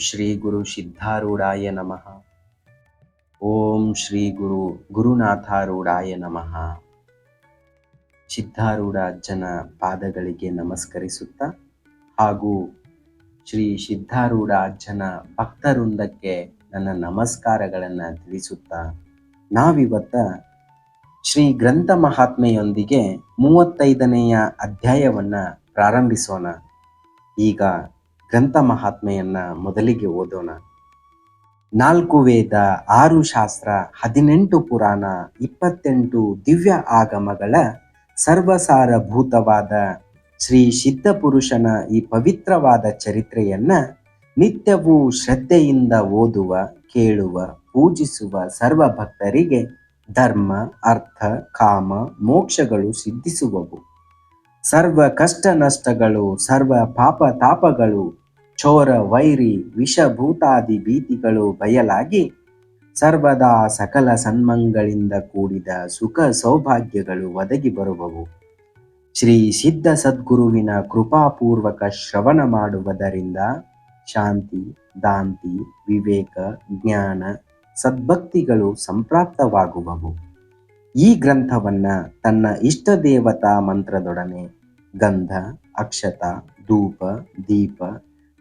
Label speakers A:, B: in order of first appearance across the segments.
A: ಶ್ರೀ ಗುರು ಸಿದ್ಧಾರೂಢಾಯ ನಮಃ. ಓಂ ಶ್ರೀ ಗುರು ಗುರುನಾಥಾರೂಢಾಯ ನಮಃ. ಸಿದ್ಧಾರೂಢ ಅಜ್ಜನ ಪಾದಗಳಿಗೆ ನಮಸ್ಕರಿಸುತ್ತಾ ಹಾಗೂ ಶ್ರೀ ಸಿದ್ಧಾರೂಢ ಅಜ್ಜನ ಭಕ್ತವೃಂದಕ್ಕೆ ನನ್ನ ನಮಸ್ಕಾರಗಳನ್ನು ತಿಳಿಸುತ್ತಾ ನಾವಿವತ್ತ ಶ್ರೀ ಗ್ರಂಥ ಮಹಾತ್ಮೆಯೊಂದಿಗೆ ಮೂವತ್ತೈದನೆಯ ಅಧ್ಯಾಯವನ್ನು ಪ್ರಾರಂಭಿಸೋಣ. ಈಗ ಗ್ರಂಥ ಮಹಾತ್ಮೆಯನ್ನ ಮೊದಲಿಗೆ ಓದೋಣ. ನಾಲ್ಕು ವೇದ, ಆರು ಶಾಸ್ತ್ರ, ಹದಿನೆಂಟು ಪುರಾಣ, ಇಪ್ಪತ್ತೆಂಟು ದಿವ್ಯ ಆಗಮಗಳ ಸರ್ವಸಾರಭೂತವಾದ ಶ್ರೀ ಸಿದ್ಧ ಪುರುಷನ ಈ ಪವಿತ್ರವಾದ ಚರಿತ್ರೆಯನ್ನ ನಿತ್ಯವೂ ಶ್ರದ್ಧೆಯಿಂದ ಓದುವ, ಕೇಳುವ, ಪೂಜಿಸುವ ಸರ್ವ ಭಕ್ತರಿಗೆ ಧರ್ಮ, ಅರ್ಥ, ಕಾಮ, ಮೋಕ್ಷಗಳು ಸಿದ್ಧಿಸುವವು. ಸರ್ವ ಕಷ್ಟ ನಷ್ಟಗಳು, ಸರ್ವ ಪಾಪ ತಾಪಗಳು ಚೋರ ವೈರಿ, ವಿಷಭೂತಾದಿ ಭೀತಿಗಳು ಬಯಲಾಗಿ ಸರ್ವದಾ ಸಕಲ ಸನ್ಮಂಗಳಿಂದ ಕೂಡಿದ ಸುಖ ಸೌಭಾಗ್ಯಗಳು ಒದಗಿ ಬರುವವು. ಶ್ರೀ ಸಿದ್ಧ ಸದ್ಗುರುವಿನ ಕೃಪಾಪೂರ್ವಕ ಶ್ರವಣ ಮಾಡುವುದರಿಂದ ಶಾಂತಿ, ದಾಂತಿ, ವಿವೇಕ, ಜ್ಞಾನ, ಸದ್ಭಕ್ತಿಗಳು ಸಂಪ್ರಾಪ್ತವಾಗುವವು. ಈ ಗ್ರಂಥವನ್ನ ತನ್ನ ಇಷ್ಟ ದೇವತಾ ಮಂತ್ರದೊಡನೆ ಗಂಧ, ಅಕ್ಷತ, ಧೂಪ, ದೀಪ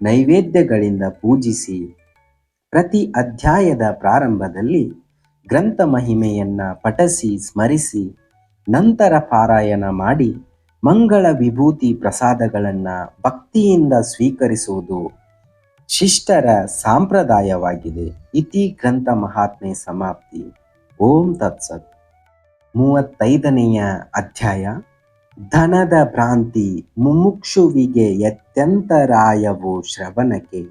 A: ನೈವೇದ್ಯಗಳಿಂದ ಪೂಜಿಸಿ. ಪ್ರತಿ ಅಧ್ಯಾಯದ ಪ್ರಾರಂಭದಲ್ಲಿ ಗ್ರಂಥ ಮಹಿಮೆಯನ್ನ ಪಠಸಿ, ಸ್ಮರಿಸಿ, ನಂತರ ಪಾರಾಯಣ ಮಾಡಿ ಮಂಗಳ ವಿಭೂತಿ ಪ್ರಸಾದಗಳನ್ನ ಭಕ್ತಿಯಿಂದ ಸ್ವೀಕರಿಸುವುದು ಶಿಷ್ಟರ ಸಾಂಪ್ರದಾಯವಾಗಿದೆ. ಇತಿ ಗ್ರಂಥ ಮಹಾತ್ಮೆ ಸಮಾಪ್ತಿ. ಓಂ ತತ್ಸತ್. ಮೂವತ್ತೈದನೆಯ ಅಧ್ಯಾಯ. ಧನದ ಭ್ರಾಂತಿ ಮುಮುಕ್ಷುವಿಗೆ ಎತ್ಯಂತರಾಯವು ಶ್ರವಣಕ್ಕೆ.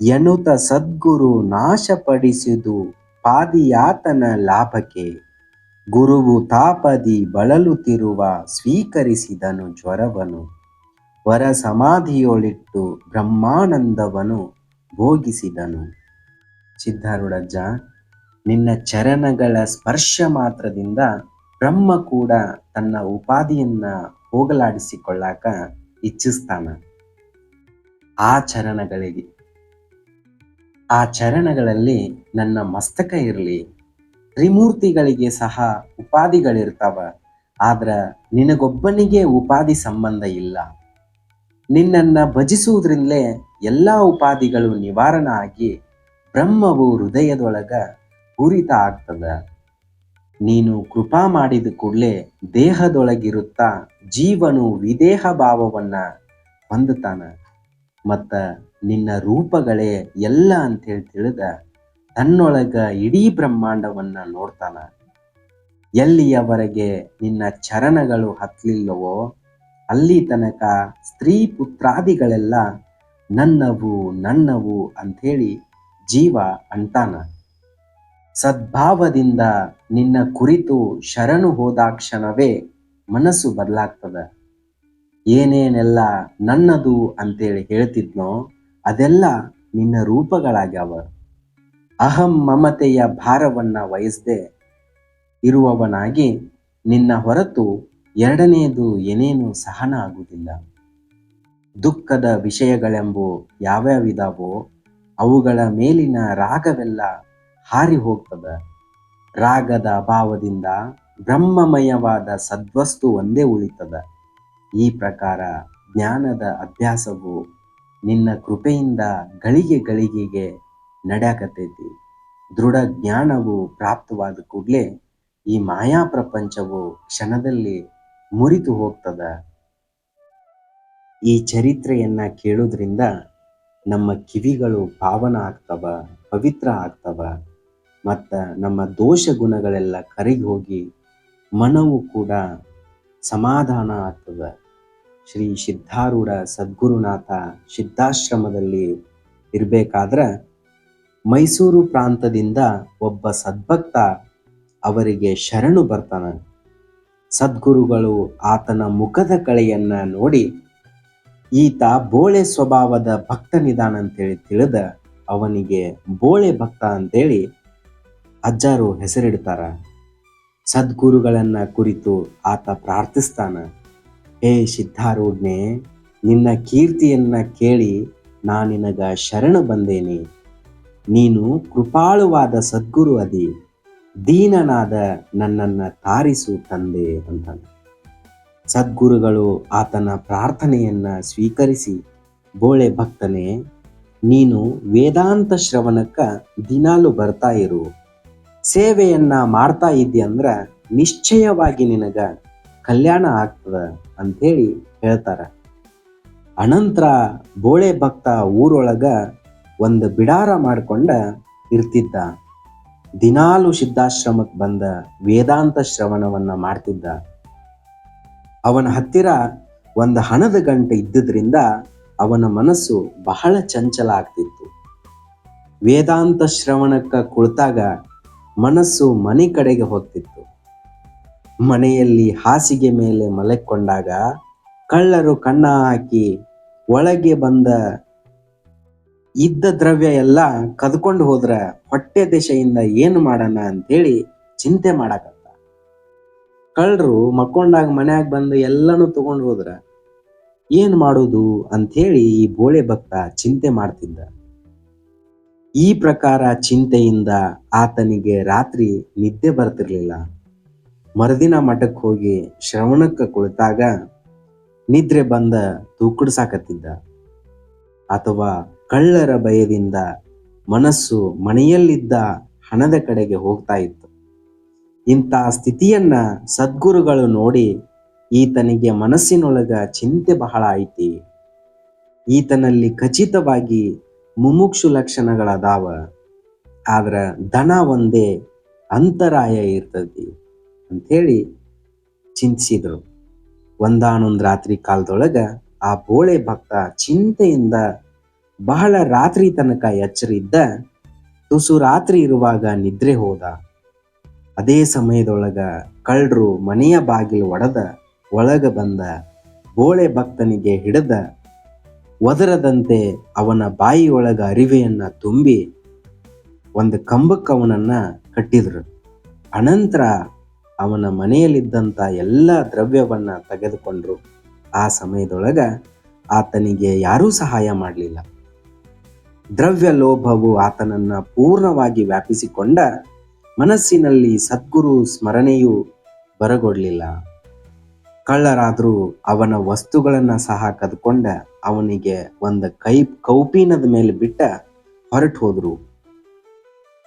A: ಎನುತ ಸದ್ಗುರು ನಾಶಪಡಿಸಿದು ಪಾದಿಯಾತನ ಲಾಭಕ್ಕೆ. ಗುರುವು ತಾಪದಿ ಬಳಲುತ್ತಿರುವ ಸ್ವೀಕರಿಸಿದನು ಜ್ವರವನು. ವರ ಸಮಾಧಿಯೊಳಿಟ್ಟು ಬ್ರಹ್ಮಾನಂದವನು ಭೋಗಿಸಿದನು. ಸಿದ್ಧಾರೂಢಜ್ಜ, ನಿನ್ನ ಚರಣಗಳ ಸ್ಪರ್ಶ ಮಾತ್ರದಿಂದ ಬ್ರಹ್ಮ ಕೂಡ ತನ್ನ ಉಪಾಧಿಯನ್ನ ಹೋಗಲಾಡಿಸಿಕೊಳ್ಳಾಕ ಇಚ್ಛಿಸ್ತಾನ. ಆ ಚರಣಗಳಿಗೆ. ಆ ಚರಣಗಳಲ್ಲಿ ನನ್ನ ಮಸ್ತಕ ಇರಲಿ. ತ್ರಿಮೂರ್ತಿಗಳಿಗೆ ಸಹ ಉಪಾಧಿಗಳಿರ್ತಾವ ಆದ್ರ ನಿನಗೊಬ್ಬನಿಗೆ ಉಪಾಧಿ ಸಂಬಂಧ ಇಲ್ಲ. ನಿನ್ನನ್ನ ಭಜಿಸುವುದ್ರಿಂದಲೇ ಎಲ್ಲ ಉಪಾಧಿಗಳು ನಿವಾರಣ ಆಗಿ ಬ್ರಹ್ಮವು ಹೃದಯದೊಳಗ ಪೂರಿತ ಆಗ್ತದ. ನೀನು ಕೃಪಾ ಮಾಡಿದ ಕೂಡಲೇ ದೇಹದೊಳಗಿರುತ್ತಾ ಜೀವನು ವಿದೇಹ ಭಾವವನ್ನ ಹೊಂದುತ್ತಾನ. ಮತ್ತ ನಿನ್ನ ರೂಪಗಳೇ ಎಲ್ಲ ಅಂತೇಳಿ ತಿಳಿದ ತನ್ನೊಳಗ ಇಡೀ ಬ್ರಹ್ಮಾಂಡವನ್ನ ನೋಡ್ತಾನ. ಎಲ್ಲಿಯವರೆಗೆ ನಿನ್ನ ಚರಣಗಳು ಹತ್ತಲಿಲ್ಲವೋ ಅಲ್ಲಿ ತನಕ ಸ್ತ್ರೀ ಪುತ್ರಾದಿಗಳೆಲ್ಲ ನನ್ನವು ನನ್ನವು ಅಂಥೇಳಿ ಜೀವ ಅಂತಾನ ಸದ್ಭಾವದಿಂದ ನಿನ್ನ ಕುರಿತು ಶರಣು ಹೋದಾಕ್ಷಣವೇ ಮನಸ್ಸು ಬದಲಾಗ್ತದ. ಏನೇನೆಲ್ಲ ನನ್ನದು ಅಂತೇಳಿ ಹೇಳ್ತಿದ್ನೋ ಅದೆಲ್ಲ ನಿನ್ನ ರೂಪಗಳಾಗ್ಯಾವ. ಅಹಂ ಮಮತೆಯ ಭಾರವನ್ನ ವಹಿಸದೆ ಇರುವವನಾಗಿ ನಿನ್ನ ಹೊರತು ಎರಡನೆಯದು ಏನೇನು ಸಹನ ಆಗುವುದಿಲ್ಲ. ದುಃಖದ ವಿಷಯಗಳೆಂಬು ಯಾವ್ಯಾವಿದಾವೋ ಅವುಗಳ ಮೇಲಿನ ರಾಗವೆಲ್ಲ ಹಾರಿ ಹೋಗ್ತದ. ರಾಗದ ಅಭಾವದಿಂದ ಬ್ರಹ್ಮಮಯವಾದ ಸದ್ವಸ್ತು ಒಂದೇ ಉಳಿತದ. ಈ ಪ್ರಕಾರ ಜ್ಞಾನದ ಅಭ್ಯಾಸವು ನಿನ್ನ ಕೃಪೆಯಿಂದ ಗಳಿಗೆ ಗಳಿಗೆಗೆ ನಡೆಯಕತೈತಿ ದೃಢ ಜ್ಞಾನವು ಪ್ರಾಪ್ತವಾದ ಕೂಡಲೇ ಈ ಮಾಯಾ ಪ್ರಪಂಚವು ಕ್ಷಣದಲ್ಲಿ ಮುರಿತು ಹೋಗ್ತದ. ಈ ಚರಿತ್ರೆಯನ್ನ ಕೇಳೋದ್ರಿಂದ ನಮ್ಮ ಕಿವಿಗಳು ಪಾವನ ಆಗ್ತವ, ಪವಿತ್ರ ಆಗ್ತವ. ಮತ್ತ ನಮ್ಮ ದೋಷ ಗುಣಗಳೆಲ್ಲ ಕರಗಿ ಹೋಗಿ ಮನವು ಕೂಡ ಸಮಾಧಾನ ಆಗ್ತದ. ಶ್ರೀ ಸಿದ್ಧಾರೂಢ ಸದ್ಗುರುನಾಥ ಸಿದ್ಧಾಶ್ರಮದಲ್ಲಿ ಇರಬೇಕಾದ್ರೆ ಮೈಸೂರು ಪ್ರಾಂತದಿಂದ ಒಬ್ಬ ಸದ್ಭಕ್ತ ಅವರಿಗೆ ಶರಣು ಬರ್ತಾನ. ಸದ್ಗುರುಗಳು ಆತನ ಮುಖದ ಕಳೆಯನ್ನ ನೋಡಿ ಈತ ಬೋಳೆ ಸ್ವಭಾವದ ಭಕ್ತನಿದಾನ ಅಂತೇಳಿ ತಿಳಿದ ಅವನಿಗೆ ಬೋಳೆ ಭಕ್ತ ಅಂತೇಳಿ ಅಜ್ಜಾರು ಹೆಸರಿಡ್ತಾರ. ಸದ್ಗುರುಗಳನ್ನ ಕುರಿತು ಆತ ಪ್ರಾರ್ಥಿಸ್ತಾನ. ಹೇ ಸಿದ್ಧಾರೂಢ್ನೆ ನಿನ್ನ ಕೀರ್ತಿಯನ್ನ ಕೇಳಿ ನಾ ನಿನಗ ಶರಣ ಬಂದೇನೆ. ನೀನು ಕೃಪಾಳುವಾದ ಸದ್ಗುರು ಅದಿ. ದೀನನಾದ ನನ್ನನ್ನ ತಾರಿಸು ತಂದೆ ಅಂತಾನೆ. ಸದ್ಗುರುಗಳು ಆತನ ಪ್ರಾರ್ಥನೆಯನ್ನ ಸ್ವೀಕರಿಸಿ, ಬೋಳೆ ಭಕ್ತನೇ, ನೀನು ವೇದಾಂತ ಶ್ರವಣಕ್ಕ ದಿನಾಲು ಬರ್ತಾ ಇರು. ಸೇವೆಯನ್ನ ಮಾಡ್ತಾ ಇದ್ದಿ ಅಂದ್ರ ನಿಶ್ಚಯವಾಗಿ ನಿನಗ ಕಲ್ಯಾಣ ಆಗ್ತದ ಅಂಥೇಳಿ ಹೇಳ್ತಾರ. ಅನಂತರ ಬೋಳೆ ಭಕ್ತ ಊರೊಳಗ ಒಂದು ಬಿಡಾರ ಮಾಡ್ಕೊಂಡ ಇರ್ತಿದ್ದ. ದಿನಾಲು ಸಿದ್ಧಾಶ್ರಮಕ್ಕೆ ಬಂದ ವೇದಾಂತ ಶ್ರವಣವನ್ನ ಮಾಡ್ತಿದ್ದ. ಅವನ ಹತ್ತಿರ ಒಂದು ಹಣದ ಗಂಟೆ ಇದ್ದುದರಿಂದ ಅವನ ಮನಸ್ಸು ಬಹಳ ಚಂಚಲ ಆಗ್ತಿತ್ತು. ವೇದಾಂತ ಶ್ರವಣಕ್ಕ ಕುಳಿತಾಗ ಮನಸ್ಸು ಮನೆ ಕಡೆಗೆ ಹೋಗ್ತಿತ್ತು. ಮನೆಯಲ್ಲಿ ಹಾಸಿಗೆ ಮೇಲೆ ಮಲಕ್ಕೊಂಡಾಗ ಕಳ್ಳರು ಕಣ್ಣ ಹಾಕಿ ಒಳಗೆ ಬಂದ ಇದ್ದ ದ್ರವ್ಯ ಎಲ್ಲ ಕದ್ಕೊಂಡು ಹೋದ್ರ ಹೊಟ್ಟೆ ದೆಸೆಯಿಂದ ಏನು ಮಾಡೋಣ ಅಂತೇಳಿ ಚಿಂತೆ ಮಾಡಾಕತ್ತ. ಕಳ್ಳರು ಮಕ್ಕೊಂಡಾಗ ಮನ್ಯಾಗ ಬಂದು ಎಲ್ಲನೂ ತಗೊಂಡು ಹೋದ್ರ ಏನ್ ಮಾಡೋದು ಅಂಥೇಳಿ ಈ ಬೋಳೆ ಭಕ್ತ ಚಿಂತೆ ಮಾಡ್ತಿದ್ದ. ಈ ಪ್ರಕಾರ ಚಿಂತೆಯಿಂದ ಆತನಿಗೆ ರಾತ್ರಿ ನಿದ್ದೆ ಬರ್ತಿರ್ಲಿಲ್ಲ. ಮರುದಿನ ಮಠಕ್ಕೆ ಹೋಗಿ ಶ್ರವಣಕ್ಕೆ ಕುಳಿತಾಗ ನಿದ್ರೆ ಬಂದ ತೂಕಡಿಸಾಕತ್ತಿದ್ದ ಅಥವಾ ಕಳ್ಳರ ಭಯದಿಂದ ಮನಸ್ಸು ಮನೆಯಲ್ಲಿದ್ದ ಹಣದ ಕಡೆಗೆ ಹೋಗ್ತಾ ಇತ್ತು. ಇಂಥ ಸ್ಥಿತಿಯನ್ನ ಸದ್ಗುರುಗಳು ನೋಡಿ ಈತನಿಗೆ ಮನಸ್ಸಿನೊಳಗ ಚಿಂತೆ ಬಹಳ ಐತಿ. ಈತನಲ್ಲಿ ಖಚಿತವಾಗಿ ಮುಮುಕ್ಷು ಲಕ್ಷಣಗಳದಾವ, ಆದ್ರ ದನ ಒಂದೇ ಅಂತರಾಯ ಇರ್ತತಿ ಹೇಳಿ ಚಿಂತಿಸಿದ್ರು. ಒಂದಾನೊಂದು ರಾತ್ರಿ ಕಾಲದೊಳಗ ಆ ಬೋಳೆ ಭಕ್ತ ಚಿಂತೆಯಿಂದ ಬಹಳ ರಾತ್ರಿ ತನಕ ಎಚ್ಚರಿದ್ದ ತುಸು ರಾತ್ರಿ ಇರುವಾಗ ನಿದ್ರೆ ಹೋದ. ಅದೇ ಸಮಯದೊಳಗ ಕಳ್ಳರು ಮನೆಯ ಬಾಗಿಲು ಒಡೆದ ಒಳಗ ಬಂದ ಬೋಳೆ ಭಕ್ತನಿಗೆ ಹಿಡಿದ ಒದರದಂತೆ ಅವನ ಬಾಯಿಯೊಳಗ ಅರಿವೆಯನ್ನ ತುಂಬಿ ಒಂದು ಕಂಬಕ್ಕೆ ಅವನನ್ನ ಕಟ್ಟಿದ್ರು. ಅನಂತರ ಅವನ ಮನೆಯಲ್ಲಿದ್ದಂಥ ಎಲ್ಲ ದ್ರವ್ಯವನ್ನ ತೆಗೆದುಕೊಂಡ್ರು. ಆ ಸಮಯದೊಳಗ ಆತನಿಗೆ ಯಾರೂ ಸಹಾಯ ಮಾಡಲಿಲ್ಲ. ದ್ರವ್ಯ ಲೋಭವು ಆತನನ್ನ ಪೂರ್ಣವಾಗಿ ವ್ಯಾಪಿಸಿಕೊಂಡ ಮನಸ್ಸಿನಲ್ಲಿ ಸದ್ಗುರು ಸ್ಮರಣೆಯು ಬರಗೊಡ್ಲಿಲ್ಲ. ಕಳ್ಳರಾದರೂ ಅವನ ವಸ್ತುಗಳನ್ನ ಸಹ ಕದ್ಕೊಂಡ ಅವನಿಗೆ ಒಂದು ಕೈ, ಕೌಪೀನದ ಮೇಲೆ ಬಿಟ್ಟ ಹೊರಟು ಹೋದ್ರು.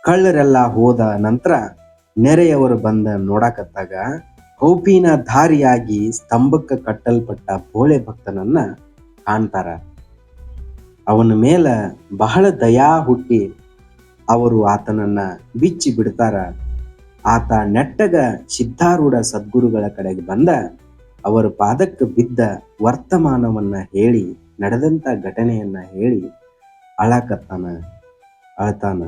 A: ಕಳ್ಳರೆಲ್ಲ ಹೋದ ನಂತರ ನೆರೆಯವರು ಬಂದ ನೋಡಕತ್ತಾಗ ಕೌಪಿನ ಧಾರಿಯಾಗಿ ಸ್ತಂಭಕ್ಕೆ ಕಟ್ಟಲ್ಪಟ್ಟ ಬೋಳೆ ಭಕ್ತನನ್ನ ಕಾಣ್ತಾರ. ಅವನ ಮೇಲ ಬಹಳ ದಯಾ ಹುಟ್ಟಿ ಅವರು ಆತನನ್ನ ಬಿಚ್ಚಿ ಬಿಡ್ತಾರ. ಆತ ನೆಟ್ಟಗ ಸಿದ್ಧಾರೂಢ ಸದ್ಗುರುಗಳ ಕಡೆಗೆ ಬಂದ ಅವರ ಪಾದಕ್ಕೆ ಬಿದ್ದ ವರ್ತಮಾನವನ್ನ ಹೇಳಿ ನಡೆದಂತ ಘಟನೆಯನ್ನ ಹೇಳಿ ಅಳಕತ್ತಾನ, ಅಳ್ತಾನ.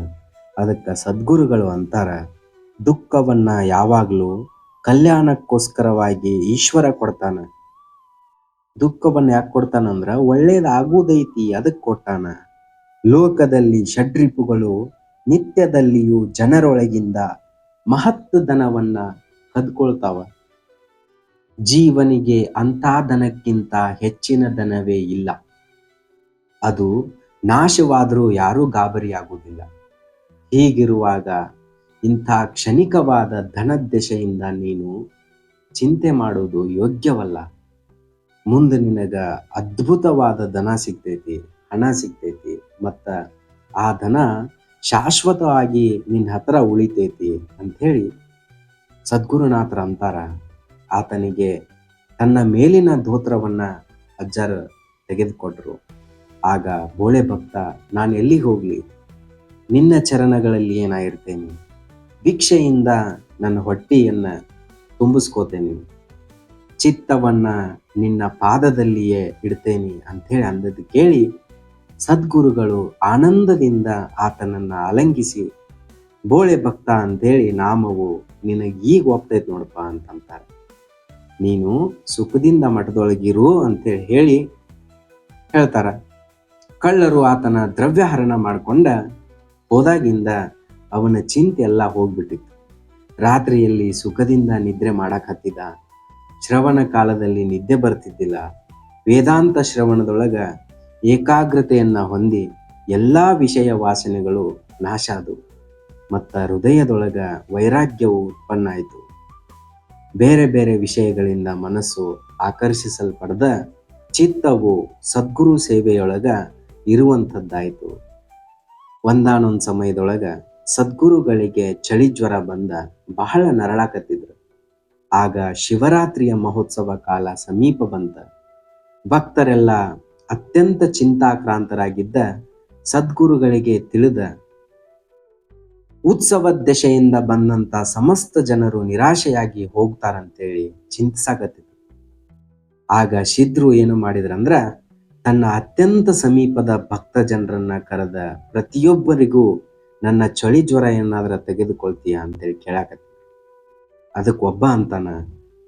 A: ಅದಕ್ಕೆ ಸದ್ಗುರುಗಳು ಅಂತಾರ, ದುಃಖವನ್ನ ಯಾವಾಗಲೂ ಕಲ್ಯಾಣಕ್ಕೋಸ್ಕರವಾಗಿ ಈಶ್ವರ ಕೊಡ್ತಾನ. ದುಃಖವನ್ನ ಯಾಕೆ ಕೊಡ್ತಾನಂದ್ರೆ ಒಳ್ಳೇದಾಗುವುದೈತಿ ಅದಕ್ಕೆ ಕೊಟ್ಟಾನ. ಲೋಕದಲ್ಲಿ ಷಡ್ರಿಪುಗಳು ನಿತ್ಯದಲ್ಲಿಯೂ ಜನರೊಳಗಿಂದ ಮಹತ್ ಧನವನ್ನು ಕದ್ಕೊಳ್ತಾವ. ಜೀವನಿಗೆ ಅಂಥ ದನಕ್ಕಿಂತ ಹೆಚ್ಚಿನ ದನವೇ ಇಲ್ಲ. ಅದು ನಾಶವಾದರೂ ಯಾರೂ ಗಾಬರಿಯಾಗುವುದಿಲ್ಲ. ಹೀಗಿರುವಾಗ ಇಂಥ ಕ್ಷಣಿಕವಾದ ಧನದ್ದೆಶೆಯಿಂದ ನೀನು ಚಿಂತೆ ಮಾಡೋದು ಯೋಗ್ಯವಲ್ಲ. ಮುಂದೆ ನಿನಗ ಅದ್ಭುತವಾದ ಧನ ಸಿಗ್ತೈತಿ, ಹಣ ಸಿಗ್ತೈತಿ, ಮತ್ತ ಆ ಧನ ಶಾಶ್ವತವಾಗಿ ನಿನ್ನ ಹತ್ರ ಉಳಿತೈತಿ ಅಂಥೇಳಿ ಸದ್ಗುರುನಾಥರ ಅಂತಾರ. ಆತನಿಗೆ ತನ್ನ ಮೇಲಿನ ಧೋತ್ರವನ್ನ ಅಜ್ಜರು ತೆಗೆದುಕೊಟ್ರು. ಆಗ ಬೋಳೆ ಭಕ್ತ, ನಾನು ಎಲ್ಲಿಗೆ ಹೋಗ್ಲಿ? ನಿನ್ನ ಚರಣಗಳಲ್ಲಿ ಏನಾಗಿರ್ತೇನೆ? ಭಿಕ್ಷೆಯಿಂದ ನನ್ನ ಹೊಟ್ಟೆಯನ್ನ ತುಂಬಿಸ್ಕೋತೇನೆ. ಚಿತ್ತವನ್ನ ನಿನ್ನ ಪಾದದಲ್ಲಿಯೇ ಇಡ್ತೇನೆ ಅಂಥೇಳಿ ಅಂದದ್ದು ಕೇಳಿ ಸದ್ಗುರುಗಳು ಆನಂದದಿಂದ ಆತನನ್ನ ಅಲಂಗಿಸಿ, ಬೋಳೆ ಭಕ್ತ ಅಂತೇಳಿ ನಾಮವು ನಿನಗೆ ಈಗ ನೋಡಪ್ಪ ಅಂತಂತಾರೆ. ನೀನು ಸುಖದಿಂದ ಮಠದೊಳಗಿರು ಅಂತೇಳಿ ಹೇಳಿ ಹೇಳ್ತಾರ. ಕಳ್ಳರು ಆತನ ದ್ರವ್ಯಹರಣ ಮಾಡಿಕೊಂಡ ಹೋದಾಗಿಂದ ಅವನ ಚಿಂತೆ ಎಲ್ಲ ಹೋಗ್ಬಿಟ್ಟಿತ್ತು. ರಾತ್ರಿಯಲ್ಲಿ ಸುಖದಿಂದ ನಿದ್ರೆ ಮಾಡಕ್ ಶ್ರವಣ ಕಾಲದಲ್ಲಿ ನಿದ್ದೆ ಬರ್ತಿದ್ದಿಲ್ಲ. ವೇದಾಂತ ಶ್ರವಣದೊಳಗ ಏಕಾಗ್ರತೆಯನ್ನ ಹೊಂದಿ ಎಲ್ಲಾ ವಿಷಯ ವಾಸನೆಗಳು ನಾಶ ಆದವು. ಮತ್ತ ಹೃದಯದೊಳಗ ವೈರಾಗ್ಯವು ಉತ್ಪನ್ನ ಆಯಿತು. ಬೇರೆ ಬೇರೆ ವಿಷಯಗಳಿಂದ ಮನಸ್ಸು ಆಕರ್ಷಿಸಲ್ಪಡದ ಚಿತ್ತವು ಸದ್ಗುರು ಸೇವೆಯೊಳಗ ಇರುವಂಥದ್ದಾಯಿತು. ಒಂದಾನೊಂದು ಸಮಯದೊಳಗ ಸದ್ಗುರುಗಳಿಗೆ ಚಳಿ ಜ್ವರ ಬಂದ ಬಹಳ ನರಳಾಕತ್ತಿದ್ರು. ಆಗ ಶಿವರಾತ್ರಿಯ ಮಹೋತ್ಸವ ಕಾಲ ಸಮೀಪ ಬಂತ. ಭಕ್ತರೆಲ್ಲ ಅತ್ಯಂತ ಚಿಂತಾಕ್ರಾಂತರಾಗಿದ್ದ ಸದ್ಗುರುಗಳಿಗೆ ತಿಳಿದ ಉತ್ಸವ ದೆಶೆಯಿಂದ ಬಂದಂತ ಸಮಸ್ತ ಜನರು ನಿರಾಶೆಯಾಗಿ ಹೋಗ್ತಾರಂತೇಳಿ ಚಿಂತಿಸಾಗತ್ತಿತ್ತು ಆಗ ಶಿದ್ರು ಏನು ಮಾಡಿದ್ರಂದ್ರ ತನ್ನ ಅತ್ಯಂತ ಸಮೀಪದ ಭಕ್ತ ಜನರನ್ನ ಕರೆದ ಪ್ರತಿಯೊಬ್ಬರಿಗೂ, ನನ್ನ ಚಳಿ ಜ್ವರ ಏನಾದ್ರ ತೆಗೆದುಕೊಳ್ತೀಯ? ಅಂತೇಳಿ ಕೇಳಾಕತ್ತ ಅದಕ್ಕೆ ಒಬ್ಬ ಅಂತಾನ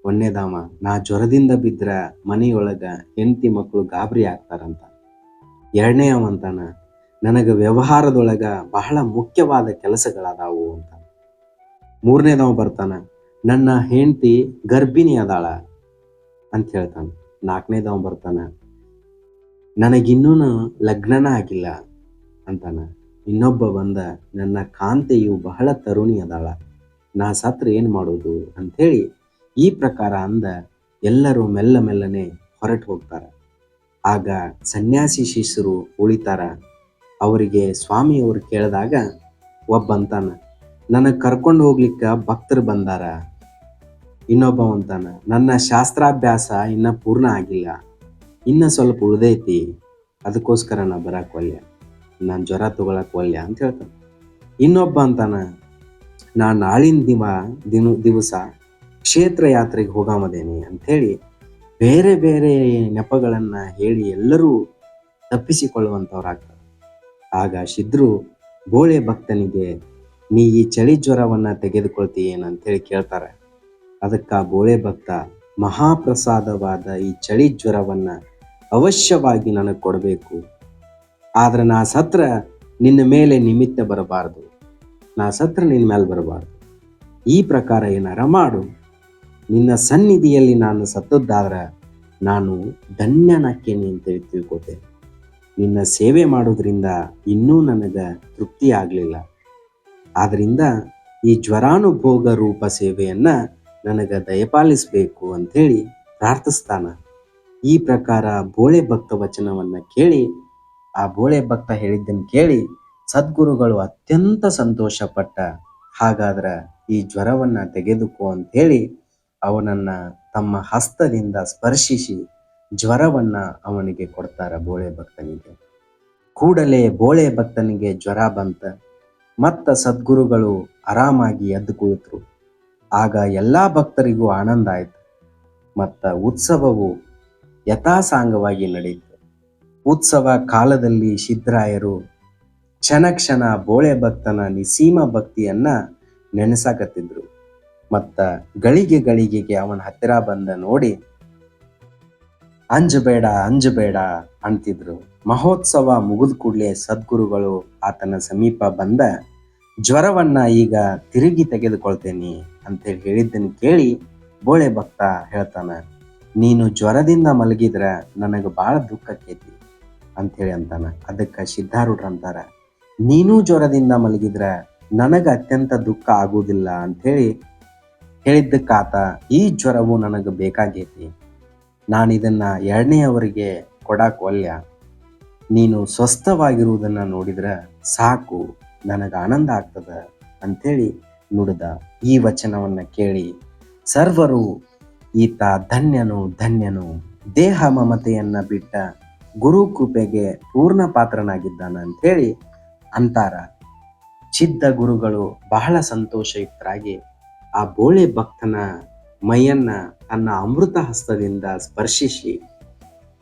A: ಒನ್ನೇದಾಮ ನಾ ಜ್ವರದಿಂದ ಬಿದ್ರ ಮನೆಯೊಳಗ ಹೆಂಡತಿ ಮಕ್ಕಳು ಗಾಬರಿ ಆಗ್ತಾರಂತ. ಎರಡನೇ ಅವಂತಾನ ನನಗ ವ್ಯವಹಾರದೊಳಗ ಬಹಳ ಮುಖ್ಯವಾದ ಕೆಲಸಗಳದಾವು ಅಂತ. ಮೂರನೇದವ ಬರ್ತಾನ, ನನ್ನ ಹೆಂಡತಿ ಗರ್ಭಿಣಿ ಅದಾಳ ಅಂತ ಹೇಳ್ತಾನ. ನಾಲ್ಕನೇದವ ಬರ್ತಾನ ನನಗಿನ್ನೂ ಲಗ್ನನ ಆಗಿಲ್ಲ ಅಂತಾನ. ಇನ್ನೊಬ್ಬ ಬಂದ, ನನ್ನ ಕಾಂತೆಯು ಬಹಳ ತರುಣಿ ಅದಾಳ, ನಾ ಸತ್ರ ಏನು ಮಾಡೋದು? ಅಂಥೇಳಿ ಈ ಪ್ರಕಾರ ಅಂದ, ಎಲ್ಲರೂ ಮೆಲ್ಲ ಮೆಲ್ಲನೆ ಹೊರಟು ಹೋಗ್ತಾರೆ. ಆಗ ಸನ್ಯಾಸಿ ಶಿಷ್ಯರು ಉಳಿತಾರ. ಅವರಿಗೆ ಸ್ವಾಮಿಯವರು ಕೇಳಿದಾಗ ಒಬ್ಬ ಅಂತಾನ ನನಗೆ ಕರ್ಕೊಂಡು ಹೋಗ್ಲಿಕ್ಕೆ ಭಕ್ತರು ಬಂದಾರ. ಇನ್ನೊಬ್ಬ ಅಂತಾನ ನನ್ನ ಶಾಸ್ತ್ರಾಭ್ಯಾಸ ಇನ್ನ ಪೂರ್ಣ ಆಗಿಲ್ಲ. ಇನ್ನ ಸ್ವಲ್ಪ ಉಳ್ದೈತಿ. ಅದಕ್ಕೋಸ್ಕರ ನಾ ಬರಕ್ ಒಲ್ಯ ನಾನು ಜ್ವರ ತಗೊಳಕ್ ಒಲ್ಯ ಅಂತ ಹೇಳ್ತಾನೆ. ಇನ್ನೊಬ್ಬ ಅಂತಾನ ನಾ ನಾಳಿನ ದಿವ, ದಿನ, ದಿವಸ ಕ್ಷೇತ್ರ ಯಾತ್ರೆಗೆ ಹೋಗಾಮದೇನಿ ಅಂಥೇಳಿ ಬೇರೆ ಬೇರೆ ನೆಪಗಳನ್ನು ಹೇಳಿ ಎಲ್ಲರೂ ತಪ್ಪಿಸಿಕೊಳ್ಳುವಂಥವ್ರಾಗ್ತಾರೆ ಆಗ ಶಿದ್ರು, ಬೋಳೆ ಭಕ್ತನಿಗೆ, ನೀ ಈ ಚಳಿ ಜ್ವರವನ್ನ ತೆಗೆದುಕೊಳ್ತೀಯೇನಂತೇಳಿ ಕೇಳ್ತಾರೆ. ಅದಕ್ಕೆ ಬೋಳೆ ಭಕ್ತ, ಮಹಾಪ್ರಸಾದವಾದ ಈ ಚಳಿ ಜ್ವರವನ್ನ ಅವಶ್ಯವಾಗಿ ನನಗೆ ಕೊಡಬೇಕು. ಆದ್ರೆ ನಾ ಸತ್ರ ನಿನ್ನ ಮೇಲೆ ನಿಮಿತ್ತ ಬರಬಾರದು. ನಾ ಸತ್ರ ನಿನ್ನ ಮೇಲೆ ಬರಬಾರ್ದು. ಈ ಪ್ರಕಾರ ಏನಾರ ಮಾಡು. ನಿನ್ನ ಸನ್ನಿಧಿಯಲ್ಲಿ ನಾನು ಸತ್ತದ್ದಾದ್ರೆ ನಾನು ಧನ್ಯನಾಕ್ಕೇನೆ ಅಂತೇಳಿ ತಿಳ್ಕೊತೇನೆ ನಿನ್ನ ಸೇವೆ ಮಾಡೋದ್ರಿಂದ ಇನ್ನೂ ನನಗೆ ತೃಪ್ತಿ ಆಗಲಿಲ್ಲ. ಆದ್ದರಿಂದ ಈ ಜ್ವರಾನುಭೋಗ ರೂಪ ಸೇವೆಯನ್ನ ನನಗೆ ದಯಪಾಲಿಸಬೇಕು ಅಂಥೇಳಿ ಪ್ರಾರ್ಥಿಸ್ತಾನ. ಈ ಪ್ರಕಾರ ಬೋಳೆ ಭಕ್ತ ವಚನವನ್ನ ಕೇಳಿ, ಆ ಬೋಳೆ ಭಕ್ತ ಹೇಳಿದ್ದನ್ನು ಕೇಳಿ ಸದ್ಗುರುಗಳು ಅತ್ಯಂತ ಸಂತೋಷಪಟ್ಟ ಹಾಗಾದ್ರ ಈ ಜ್ವರವನ್ನ ತೆಗೆದುಕೋ ಅಂತ ಹೇಳಿ ಅವನನ್ನ ತಮ್ಮ ಹಸ್ತದಿಂದ ಸ್ಪರ್ಶಿಸಿ ಜ್ವರವನ್ನ ಅವನಿಗೆ ಕೊಡ್ತಾರ ಬೋಳೆ ಭಕ್ತನಿಗೆ. ಕೂಡಲೇ ಬೋಳೆ ಭಕ್ತನಿಗೆ ಜ್ವರ ಬಂತ ಮತ್ತ ಸದ್ಗುರುಗಳು ಆರಾಮಾಗಿ ಎದ್ದು ಕುಳಿತರು. ಆಗ ಎಲ್ಲಾ ಭಕ್ತರಿಗೂ ಆನಂದ ಆಯ್ತು. ಮತ್ತ ಉತ್ಸವವು ಯಥಾಸಾಂಗವಾಗಿ ನಡೆಯಿತು ಉತ್ಸವ ಕಾಲದಲ್ಲಿ ಶಿದ್ರಾಯರು ಕ್ಷಣ ಕ್ಷಣ ಬೋಳೆ ಭಕ್ತನ ನಿಸೀಮ ಭಕ್ತಿಯನ್ನ ನೆನೆಸಾಕತ್ತಿದ್ರು. ಮತ್ತ ಗಳಿಗೆ ಗಳಿಗೆಗೆ ಅವನ ಹತ್ತಿರ ಬಂದ ನೋಡಿ ಅಂಜಬೇಡ ಅಂಜಬೇಡ ಅಂತಿದ್ರು. ಮಹೋತ್ಸವ ಮುಗಿದ ಕೂಡಲೇ ಸದ್ಗುರುಗಳು ಆತನ ಸಮೀಪ ಬಂದ, ಜ್ವರವನ್ನ ಈಗ ತಿರುಗಿ ತೆಗೆದುಕೊಳ್ತೇನೆ ಅಂತೇಳಿ ಹೇಳಿದ್ದನ್ನು ಕೇಳಿ ಬೋಳೆ ಭಕ್ತ ಹೇಳ್ತಾನ, ನೀನು ಜ್ವರದಿಂದ ಮಲಗಿದ್ರ ನನಗೆ ಬಹಳ ದುಃಖ ಆಕೈತಿ ಅಂತೇಳಿ ಅಂತಾನ. ಅದಕ್ಕೆ ಸಿದ್ಧಾರೂಢ್ರ ಅಂತಾರ, ನೀನೂ ಜ್ವರದಿಂದ ಮಲಗಿದ್ರ ನನಗೆ ಅತ್ಯಂತ ದುಃಖ ಆಗುವುದಿಲ್ಲ ಅಂಥೇಳಿ ಹೇಳಿದ್ದಕ್ಕಾತ ಈ ಜ್ವರವು ನನಗೆ ಬೇಕಾಗೈತಿ. ನಾನು ಇದನ್ನು ಎರಡನೆಯವರಿಗೆ ಕೊಡಕ್ಕೆ ಒಲ್ಯ. ನೀನು ಸ್ವಸ್ಥವಾಗಿರುವುದನ್ನು ನೋಡಿದ್ರೆ ಸಾಕು, ನನಗೆ ಆನಂದ ಆಗ್ತದೆ ಅಂಥೇಳಿ ನುಡಿದ ಈ ವಚನವನ್ನ ಕೇಳಿ, ಸರ್ವರು ಈತ ಧನ್ಯನು ಧನ್ಯನು, ದೇಹ ಮಮತೆಯನ್ನು ಬಿಟ್ಟ ಗುರು ಕೃಪೆಗೆ ಪೂರ್ಣ ಪಾತ್ರನಾಗಿದ್ದಾನ ಅಂಥೇಳಿ ಅಂತಾರ. ಚಿದ್ದ ಗುರುಗಳು ಬಹಳ ಸಂತೋಷಯುಕ್ತರಾಗಿ ಆ ಬೋಳೆ ಭಕ್ತನ ಮೈಯನ್ನ ತನ್ನ ಅಮೃತ ಹಸ್ತದಿಂದ ಸ್ಪರ್ಶಿಸಿ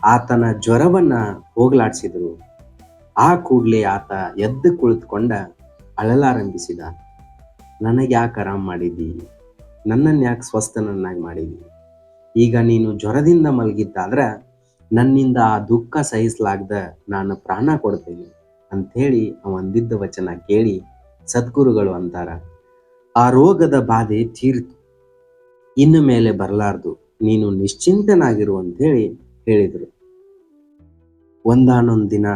A: ಆತನ ಜ್ವರವನ್ನ ಹೋಗಲಾಡಿಸಿದ್ರು. ಆ ಕೂಡಲೇ ಆತ ಎದ್ದು ಕುಳಿತುಕೊಂಡ ಅಳಲಾರಂಭಿಸಿದ, ನನಗೆ ಯಾಕೆ ಆರಾಮ್ ಮಾಡಿದ್ದಿ ನನ್ನನ್ನು ಯಾಕೆ ಸ್ವಸ್ಥನನ್ನಾಗಿ ಮಾಡಿದಿ? ಈಗ ನೀನು ಜ್ವರದಿಂದ ಮಲಗಿದ್ದಾದ್ರ ನನ್ನಿಂದ ಆ ದುಃಖ ಸಹಿಸಲಾಗ್ದ ನಾನು ಪ್ರಾಣ ಕೊಡ್ತೇನೆ ಅಂಥೇಳಿ ಅವಂದಿದ್ದ ವಚನ ಕೇಳಿ ಸದ್ಗುರುಗಳು ಅಂತಾರ. ಆ ರೋಗದ ಬಾಧೆ ತೀರ್ತು. ಇನ್ನು ಮೇಲೆ ಬರಲಾರ್ದು. ನೀನು ನಿಶ್ಚಿಂತನಾಗಿರು ಅಂತ ಹೇಳಿ ಹೇಳಿದರು. ಒಂದಾನೊಂದು ದಿನ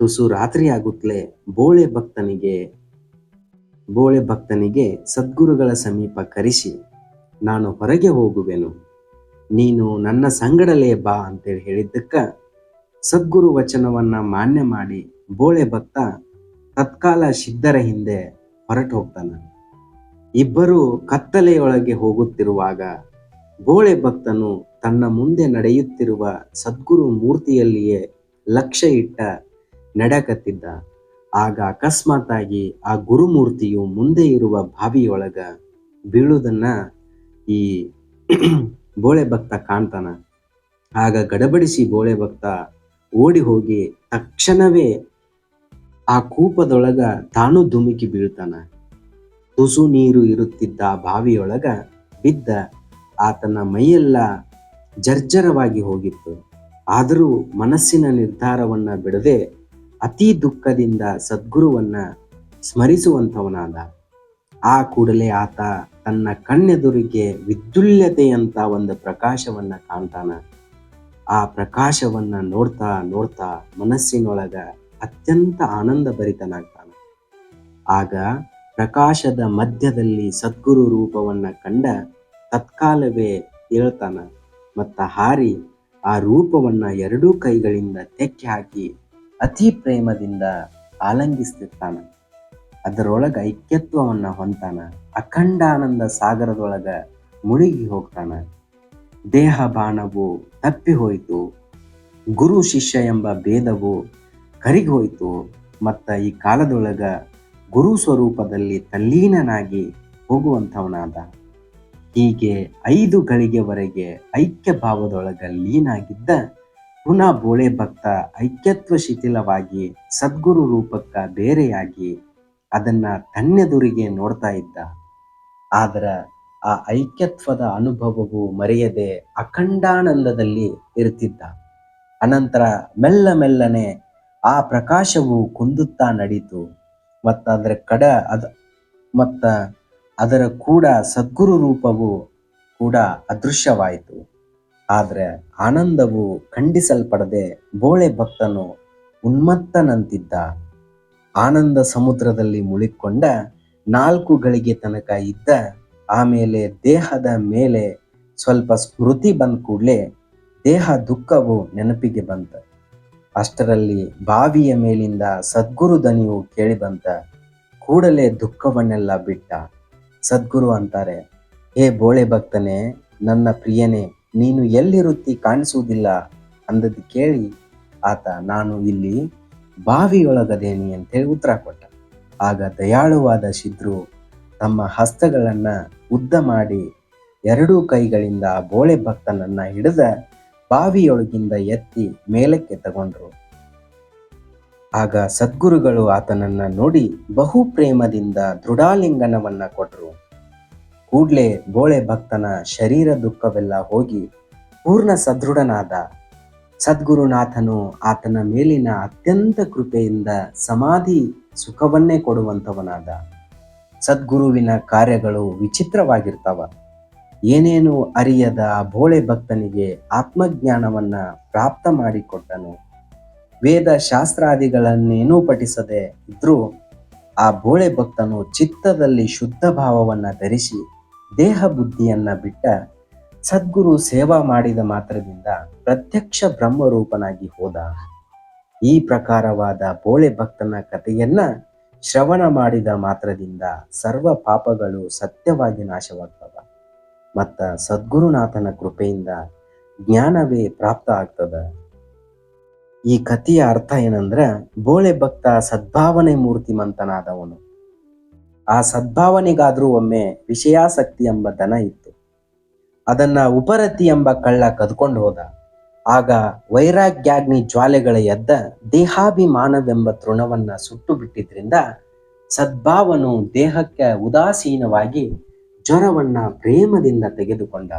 A: ತುಸು ರಾತ್ರಿ ಆಗುತ್ತಲೇ ಬೋಳೆ ಭಕ್ತನಿಗೆ ಬೋಳೆ ಭಕ್ತನಿಗೆ ಸದ್ಗುರುಗಳ ಸಮೀಪ ಕರೆಸಿ, ನಾನು ಹೊರಗೆ ಹೋಗುವೆನು. ನೀನು ನನ್ನ ಸಂಗಡಲೇ ಬಾ ಅಂತೇಳಿ ಹೇಳಿದ್ದಕ್ಕ ಸದ್ಗುರು ವಚನವನ್ನ ಮಾನ್ಯ ಮಾಡಿ ಬೋಳೆ ಭಕ್ತ ತತ್ಕಾಲ ಸಿದ್ಧರ ಹಿಂದೆ ಹೊರಟು ಹೋಗ್ತಾನೆ ಇಬ್ಬರು ಕತ್ತಲೆಯೊಳಗೆ ಹೋಗುತ್ತಿರುವಾಗ ಬೋಳೆ ಭಕ್ತನು ತನ್ನ ಮುಂದೆ ನಡೆಯುತ್ತಿರುವ ಸದ್ಗುರು ಮೂರ್ತಿಯಲ್ಲಿಯೇ ಲಕ್ಷ್ಯ ಇಟ್ಟ ನಡೆಕತ್ತಿದ್ದ. ಆಗ ಅಕಸ್ಮಾತ್ತಾಗಿ ಆ ಗುರುಮೂರ್ತಿಯು ಮುಂದೆ ಇರುವ ಬಾವಿಯೊಳಗ ಬೀಳುವುದನ್ನ ಈ ಬೋಳೆ ಭಕ್ತ ಕಾಣ್ತಾನ. ಆಗ ಗಡಬಡಿಸಿ ಬೋಳೆ ಭಕ್ತ ಓಡಿ ಹೋಗಿ ತಕ್ಷಣವೇ ಆ ಕೂಪದೊಳಗ ತಾನು ಧುಮುಕಿ ಬೀಳ್ತಾನ. ತುಸು ನೀರು ಇರುತ್ತಿದ್ದ ಬಾವಿಯೊಳಗ ಬಿದ್ದ ಆತನ ಮೈಯೆಲ್ಲ ಜರ್ಜರವಾಗಿ ಹೋಗಿತ್ತು. ಆದರೂ ಮನಸ್ಸಿನ ನಿರ್ಧಾರವನ್ನ ಬಿಡದೆ ಅತಿ ದುಃಖದಿಂದ ಸದ್ಗುರುವನ್ನ ಸ್ಮರಿಸುವಂಥವನಾದ. ಆ ಕೂಡಲೇ ಆತ ತನ್ನ ಕಣ್ಣೆದುರಿಗೆ ವಿದ್ಯುಲ್ಯತೆಯಂತ ಒಂದು ಪ್ರಕಾಶವನ್ನ ಕಾಣ್ತಾನ. ಆ ಪ್ರಕಾಶವನ್ನ ನೋಡ್ತಾ ನೋಡ್ತಾ ಮನಸ್ಸಿನೊಳಗ ಅತ್ಯಂತ ಆನಂದ ಭರಿತನಾಗ್ತಾನ ಆಗ ಪ್ರಕಾಶದ ಮಧ್ಯದಲ್ಲಿ ಸದ್ಗುರು ರೂಪವನ್ನ ಕಂಡ ತತ್ಕಾಲವೇ ಹೇಳ್ತಾನ ಮತ್ತ ಹಾರಿ ಆ ರೂಪವನ್ನ ಎರಡೂ ಕೈಗಳಿಂದ ತೆಕ್ಕಿ ಹಾಕಿ ಅತಿ ಪ್ರೇಮದಿಂದ ಆಲಂಗಿಸ್ತಿರ್ತಾನ. ಅದರೊಳಗ ಐಕ್ಯತ್ವವನ್ನ ಹೊಂತಾನ ಅಖಂಡಾನಂದ ಸಾಗರದೊಳಗ ಮುಳುಗಿ ಹೋಗ್ತಾನ. ದೇಹ ಬಾಣವು ತಪ್ಪಿ ಹೋಯಿತು. ಗುರು ಶಿಷ್ಯ ಎಂಬ ಭೇದವು ಕರಿಗಿ ಮತ್ತು ಮತ್ತ ಈ ಕಾಲದೊಳಗ ಗುರು ಸ್ವರೂಪದಲ್ಲಿ ತಲ್ಲೀನನಾಗಿ ಹೋಗುವಂಥವನಾದ ಹೀಗೆ ಐದು ಗಳಿಗೆವರೆಗೆ ಐಕ್ಯ ಭಾವದೊಳಗ ಲೀನಾಗಿದ್ದ ಪುನಃ ಬೋಳೆ ಭಕ್ತ ಐಕ್ಯತ್ವ ಶಿಥಿಲವಾಗಿ ಸದ್ಗುರು ರೂಪಕ್ಕ ಬೇರೆಯಾಗಿ ಅದನ್ನ ತನ್ನೆದುರಿಗೆ ನೋಡ್ತಾ ಇದ್ದ. ಆದ್ರ ಆ ಐಕ್ಯತ್ವದ ಅನುಭವವು ಮರೆಯದೆ ಅಖಂಡಾನಂದದಲ್ಲಿ ಇರ್ತಿದ್ದ. ಅನಂತರ ಮೆಲ್ಲ ಮೆಲ್ಲನೆ ಆ ಪ್ರಕಾಶವು ಕುಂದುತ್ತಾ ನಡೀತು. ಮತ್ತ ಅದರ ಕಡ ಅದ, ಮತ್ತ ಅದರ ಕೂಡ ಸದ್ಗುರು ರೂಪವು ಕೂಡ ಅದೃಶ್ಯವಾಯಿತು. ಆದರೆ ಆನಂದವು ಖಂಡಿಸಲ್ಪಡದೆ ಬೋಳೆ ಭಕ್ತನು ಉನ್ಮತ್ತನಂತಿದ್ದ. ಆನಂದ ಸಮುದ್ರದಲ್ಲಿ ಮುಳುಗಿಕೊಂಡ ನಾಲ್ಕು ಗಳಿಗೆ ತನಕ ಇದ್ದ, ಆಮೇಲೆ ದೇಹದ ಮೇಲೆ ಸ್ವಲ್ಪ ಸ್ಮೃತಿ ಬಂದ ಕೂಡಲೇ ದೇಹ ದುಃಖವು ನೆನಪಿಗೆ ಬಂತ. ಅಷ್ಟರಲ್ಲಿ ಬಾವಿಯ ಮೇಲಿಂದ ಸದ್ಗುರು ದನಿಯು ಕೇಳಿ ಬಂತ ಕೂಡಲೇ ದುಃಖವನ್ನೆಲ್ಲ ಬಿಟ್ಟ. ಸದ್ಗುರು ಅಂತಾರೆ, ಹೇ ಬೋಳೆ ಭಕ್ತನೇ, ನನ್ನ ಪ್ರಿಯನೇ, ನೀನು ಎಲ್ಲಿರುತ್ತಿ ಕಾಣಿಸುವುದಿಲ್ಲ? ಅಂದದ್ದು ಕೇಳಿ ಆತ, ನಾನು ಇಲ್ಲಿ ಬಾವಿಯೊಳಗದೇನಿ ಅಂತೇಳಿ ಉತ್ತರ ಕೊಟ್ಟ. ಆಗ ದಯಾಳುವಾದ ಶಿದ್ರು ತಮ್ಮ ಹಸ್ತಗಳನ್ನ ಉದ್ದ ಮಾಡಿ ಎರಡೂ ಕೈಗಳಿಂದ ಬೋಳೆ ಭಕ್ತನನ್ನ ಹಿಡಿದ ಬಾವಿಯೊಳಗಿಂದ ಎತ್ತಿ ಮೇಲಕ್ಕೆ ತಗೊಂಡ್ರು. ಆಗ ಸದ್ಗುರುಗಳು ಆತನನ್ನ ನೋಡಿ ಬಹು ಪ್ರೇಮದಿಂದ ದೃಢಾಲಿಂಗನವನ್ನ ಕೊಟ್ರು. ಕೂಡ್ಲೆ ಬೋಳೆ ಭಕ್ತನ ಶರೀರ ದುಃಖವೆಲ್ಲ ಹೋಗಿ ಪೂರ್ಣ ಸದೃಢನಾದ. ಸದ್ಗುರುನಾಥನು ಆತನ ಮೇಲಿನ ಅತ್ಯಂತ ಕೃಪೆಯಿಂದ ಸಮಾಧಿ ಸುಖವನ್ನೇ ಕೊಡುವಂಥವನಾದ. ಸದ್ಗುರುವಿನ ಕಾರ್ಯಗಳು ವಿಚಿತ್ರವಾಗಿರ್ತಾವ. ಏನೇನು ಅರಿಯದ ಬೋಳೆ ಭಕ್ತನಿಗೆ ಆತ್ಮಜ್ಞಾನವನ್ನ ಪ್ರಾಪ್ತ ಮಾಡಿಕೊಟ್ಟನು. ವೇದ ಶಾಸ್ತ್ರಾದಿಗಳನ್ನೇನೂ ಪಠಿಸದೆ ಇದ್ರೂ ಆ ಬೋಳೆ ಭಕ್ತನು ಚಿತ್ತದಲ್ಲಿ ಶುದ್ಧ ಭಾವವನ್ನ ಧರಿಸಿ ದೇಹ ಬುದ್ಧಿಯನ್ನ ಬಿಟ್ಟ ಸದ್ಗುರು ಸೇವಾ ಮಾಡಿದ ಮಾತ್ರದಿಂದ ಪ್ರತ್ಯಕ್ಷ ಬ್ರಹ್ಮರೂಪನಾಗಿ ಹೋದ. ಈ ಪ್ರಕಾರವಾದ ಬೋಳೆ ಭಕ್ತನ ಕಥೆಯನ್ನ ಶ್ರವಣ ಮಾಡಿದ ಮಾತ್ರದಿಂದ ಸರ್ವ ಪಾಪಗಳು ಸತ್ಯವಾಗಿ ನಾಶವಾಗ್ತವ. ಮತ್ತ ಸದ್ಗುರುನಾಥನ ಕೃಪೆಯಿಂದ ಜ್ಞಾನವೇ ಪ್ರಾಪ್ತ ಆಗ್ತದ. ಈ ಕಥೆಯ ಅರ್ಥ ಏನಂದ್ರ ಬೋಳೆ ಭಕ್ತ ಸದ್ಭಾವನೆ ಮೂರ್ತಿಮಂತನಾದವನು. ಆ ಸದ್ಭಾವನೆಗಾದ್ರೂ ಒಮ್ಮೆ ವಿಷಯಾಸಕ್ತಿ ಎಂಬ ದನ ಇತ್ತು. ಅದನ್ನ ಉಪರತಿ ಎಂಬ ಕಳ್ಳ ಕದ್ಕೊಂಡು ಹೋದ. ಆಗ ವೈರಾಗ್ಯಾಗ್ನಿ ಜ್ವಾಲೆಗಳ ಎದ್ದ ದೇಹಾಭಿಮಾನವೆಂಬ ತೃಣವನ್ನ ಸುಟ್ಟು ಬಿಟ್ಟಿದ್ರಿಂದ ಸದ್ಭಾವನು ದೇಹಕ್ಕೆ ಉದಾಸೀನವಾಗಿ ಜ್ವರವನ್ನ ಪ್ರೇಮದಿಂದ ತೆಗೆದುಕೊಂಡ.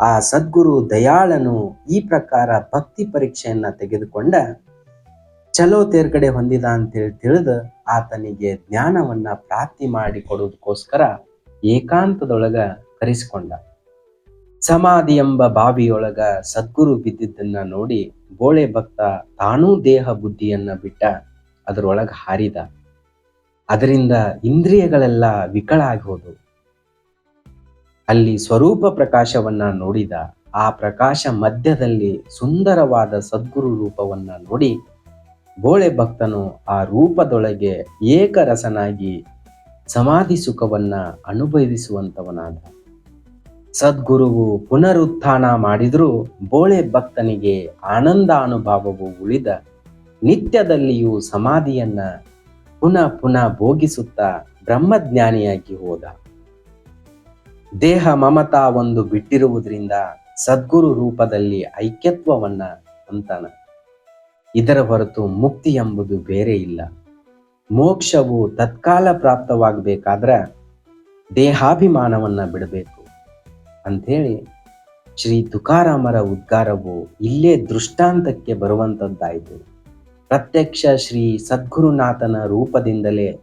A: ಆ ಸದ್ಗುರು ದಯಾಳನು ಈ ಪ್ರಕಾರ ಭಕ್ತಿ ಪರೀಕ್ಷೆಯನ್ನ ತೆಗೆದುಕೊಂಡ. ಚಲೋ ತೇರ್ಗಡೆ ಹೊಂದಿದ ಅಂತೇಳಿ ತಿಳಿದು ಆತನಿಗೆ ಜ್ಞಾನವನ್ನ ಪ್ರಾಪ್ತಿ ಮಾಡಿ ಕೊಡೋದಕ್ಕೋಸ್ಕರ ಏಕಾಂತದೊಳಗ ಕರೆಸಿಕೊಂಡ. ಸಮಾಧಿ ಎಂಬ ಬಾವಿಯೊಳಗ ಸದ್ಗುರು ಬಿದ್ದಿದ್ದನ್ನ ನೋಡಿ ಬೋಳೆ ಭಕ್ತ ತಾನೂ ದೇಹ ಬುದ್ಧಿಯನ್ನ ಬಿಟ್ಟ, ಅದರೊಳಗೆ ಹಾರಿದ. ಅದರಿಂದ ಇಂದ್ರಿಯಗಳೆಲ್ಲ ವಿಕಳ ಹೋದವು. ಅಲ್ಲಿ ಸ್ವರೂಪ ಪ್ರಕಾಶವನ್ನ ನೋಡಿದ, ಆ ಪ್ರಕಾಶ ಮಧ್ಯದಲ್ಲಿ ಸುಂದರವಾದ ಸದ್ಗುರು ರೂಪವನ್ನ ನೋಡಿ, ಬೋಳೆ ಭಕ್ತನು ಆ ರೂಪದೊಳಗೆ ಏಕರಸನಾಗಿ ಸಮಾಧಿ ಸುಖವನ್ನ ಅನುಭವಿಸುವಂತವನಾದ. ಸದ್ಗುರುವು ಪುನರುತ್ಥಾನ ಮಾಡಿದರೂ ಬೋಳೆ ಭಕ್ತನಿಗೆ ಆನಂದ ಅನುಭವವು ಉಳಿದ, ನಿತ್ಯದಲ್ಲಿಯೂ ಸಮಾಧಿಯನ್ನ ಪುನಃ ಪುನಃ ಭೋಗಿಸುತ್ತಾ ಬ್ರಹ್ಮಜ್ಞಾನಿಯಾಗಿ ಹೋದ. ದೇಹ ಮಮತಾ ಒಂದು ಬಿಟ್ಟಿರುವುದರಿಂದ ಸದ್ಗುರು ರೂಪದಲ್ಲಿ ಐಕ್ಯತ್ವವನ್ನ ಅಂತಾನ. ಇದರ ಹೊರತು ಮುಕ್ತಿ ಎಂಬುದು ಬೇರೆ ಇಲ್ಲ. ಮೋಕ್ಷವು ತತ್ಕಾಲ ಪ್ರಾಪ್ತವಾಗಬೇಕಾದ್ರ ದೇಹಾಭಿಮಾನವನ್ನ ಬಿಡಬೇಕು. ಅಂಥೇಳಿ ಶ್ರೀ ತುಕಾರಾಮರ ಉದ್ಗಾರವು ಇಲ್ಲೇ ದೃಷ್ಟಾಂತಕ್ಕೆ ಬರುವಂಥದ್ದಾಯಿತು ಪ್ರತ್ಯಕ್ಷ ಶ್ರೀ ಸದ್ಗುರುನಾಥನ ರೂಪದಿಂದಲೇ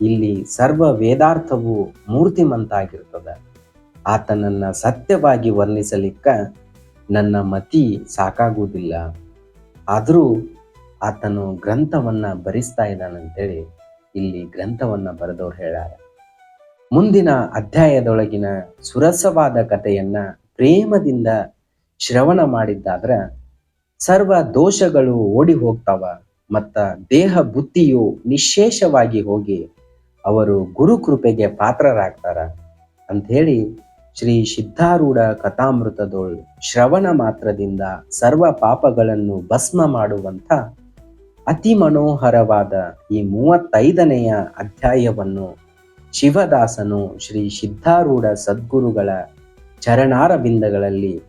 A: ಇಲ್ಲಿ ಸರ್ವ ವೇದಾರ್ಥವು ಮೂರ್ತಿಮಂತಾಗಿರ್ತದೆ. ಆತನನ್ನ ಸತ್ಯವಾಗಿ ವರ್ಣಿಸಲಿಕ್ಕ ನನ್ನ ಮತಿ ಸಾಕಾಗುವುದಿಲ್ಲ. ಆದರೂ ಆತನು ಗ್ರಂಥವನ್ನ ಭರಿಸ್ತಾ ಇದ್ದಾನಂತೇಳಿ ಇಲ್ಲಿ ಗ್ರಂಥವನ್ನ ಬರೆದವ್ರು ಹೇಳ್ಯಾರ. ಮುಂದಿನ ಅಧ್ಯಾಯದೊಳಗಿನ ಸುರಸವಾದ ಕಥೆಯನ್ನ ಪ್ರೇಮದಿಂದ ಶ್ರವಣ ಮಾಡಿದ್ದಾದ್ರ ಸರ್ವ ದೋಷಗಳು ಓಡಿ ಹೋಗ್ತಾವ ಮತ್ತ ದೇಹ ಬುದ್ಧಿಯು ನಿಶೇಷವಾಗಿ ಹೋಗಿ ಅವರು ಗುರುಕೃಪೆಗೆ ಪಾತ್ರರಾಗ್ತಾರ ಅಂಥೇಳಿ ಶ್ರೀ ಸಿದ್ಧಾರೂಢ ಕಥಾಮೃತದೊಳ್ ಶ್ರವಣ ಮಾತ್ರದಿಂದ ಸರ್ವ ಪಾಪಗಳನ್ನು ಭಸ್ಮ ಮಾಡುವಂಥ ಅತಿ ಮನೋಹರವಾದ ಈ ಮೂವತ್ತೈದನೆಯ ಅಧ್ಯಾಯವನ್ನು ಶಿವದಾಸನು ಶ್ರೀ ಸಿದ್ಧಾರೂಢ ಸದ್ಗುರುಗಳ ಚರಣಾರವಿಂದಗಳಲ್ಲಿ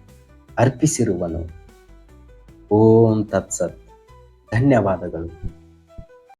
A: ಅರ್ಪಿಸಿರುವನು. ಓಂ ತತ್ಸತ್. ಧನ್ಯವಾದಗಳು.